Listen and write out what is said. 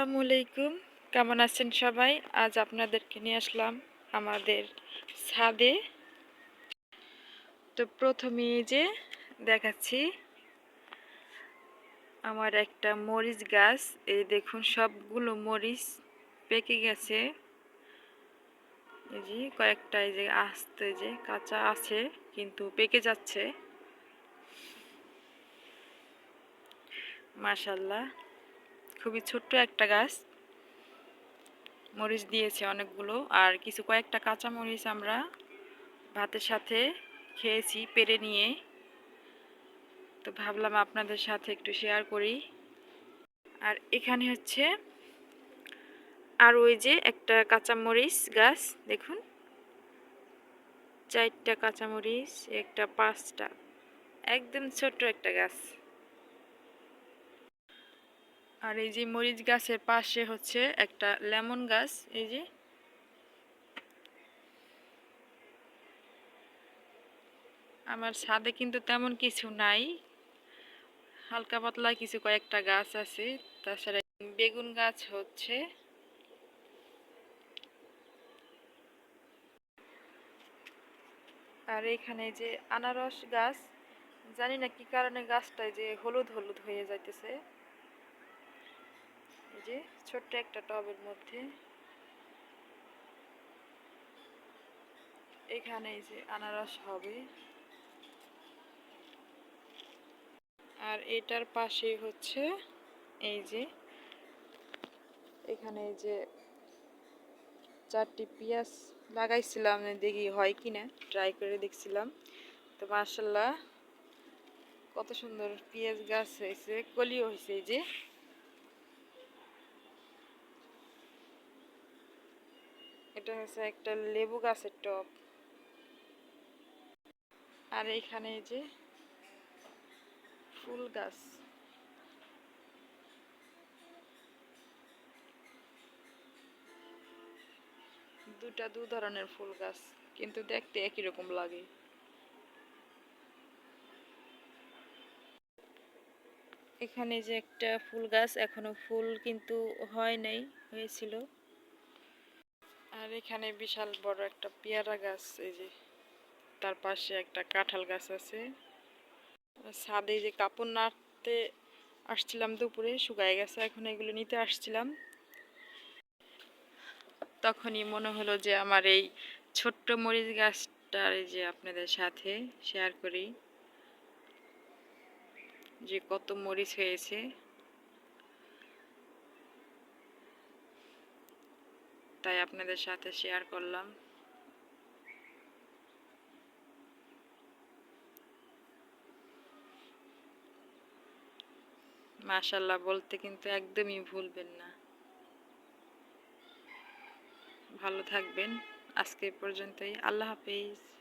আসসালামু আলাইকুম কেমন আছেন সবাই? আজ আপনাদেরকে নিয়ে আসলাম আমাদের ছাদে। তো প্রথমে যে দেখাচ্ছি আমার একটা মরিচ গাছ। এই দেখুন, সবগুলো মরিচ পেকে গেছে। এই যে কয়েকটা এই যে আসতে যে কাঁচা আছে, কিন্তু পেকে যাচ্ছে। মাশাল্লাহ খুবই ছোট্ট একটা গাছ। মরিচ দিয়েছে অনেকগুলো। আর কিছু কয়েকটা কাঁচা মরিচ আমরা ভাতের সাথে খেয়েছি, পেরে নিয়ে। তো ভাবলাম আপনাদের সাথে একটু শেয়ার করি। আর এখানে হচ্ছে আর ওই যে একটা কাঁচা মরিচ গাছ, দেখুন। চারটা কাঁচামরিচ একটা পাঁচটা। একদম ছোট্ট একটা গাছ। আর এই যে মরিচ গাছের পাশে হচ্ছে একটা লেমন গাছ, এই যে। আমার ছাদে কিন্তু তেমন কিছু নাই, হালকা পাতলা কিছু কয়েকটা গাছ আছে, তাছাড়া বেগুন গাছ হচ্ছে। আর এখানে যে আনারস গাছ, জানি না কি কারণে গাছটায় যে হলুদ হলুদ হয়ে যাইতেছে। যে ছোট্ট একটা টবের মধ্যে। এখানে যে আনারস হবে। আর এটার পাশে হচ্ছে এই যে, এখানে এই যে চারটি পেঁয়াজ লাগাইছিলাম, দেখি হয় কিনা, ট্রাই করে দেখছিলাম। তো মার্শাল্লাহ কত সুন্দর পেঁয়াজ গাছ হয়েছে, কলিও হয়েছে এই যে। এটা হচ্ছে একটা লেবু গাছের টব। আর এখানে এই যে ফুল গাছ। দুটা দু ধরনের ফুল গাছ, কিন্তু দেখতে একই রকম লাগে। এখানে যে একটা ফুল গাছ, এখনও ফুল কিন্তু হয় নাই, হয়েছিল। আর এখানে বিশাল বড় একটা পেয়ারা গাছ, এই যে তার পাশে একটা কাঁঠাল গাছ আছে। ছাদে যে কাপড় নাড়তে আসছিলাম দুপুরে, শুকায় গেছে, এখন এগুলো নিতে আসছিলাম। তখনই মনে হলো যে আমার এই ছোট্ট মরিচ গাছটার এই যে আপনাদের সাথে শেয়ার করি। যে কত মরিচ হয়েছে। তাই আপনাদের সাথে শেয়ার করলাম। মাশাল্লাহ বলতে কিন্তু একদমই ভুলবেন না। ভালো থাকবেন। আজকে পর্যন্তই। আল্লাহ হাফিজ।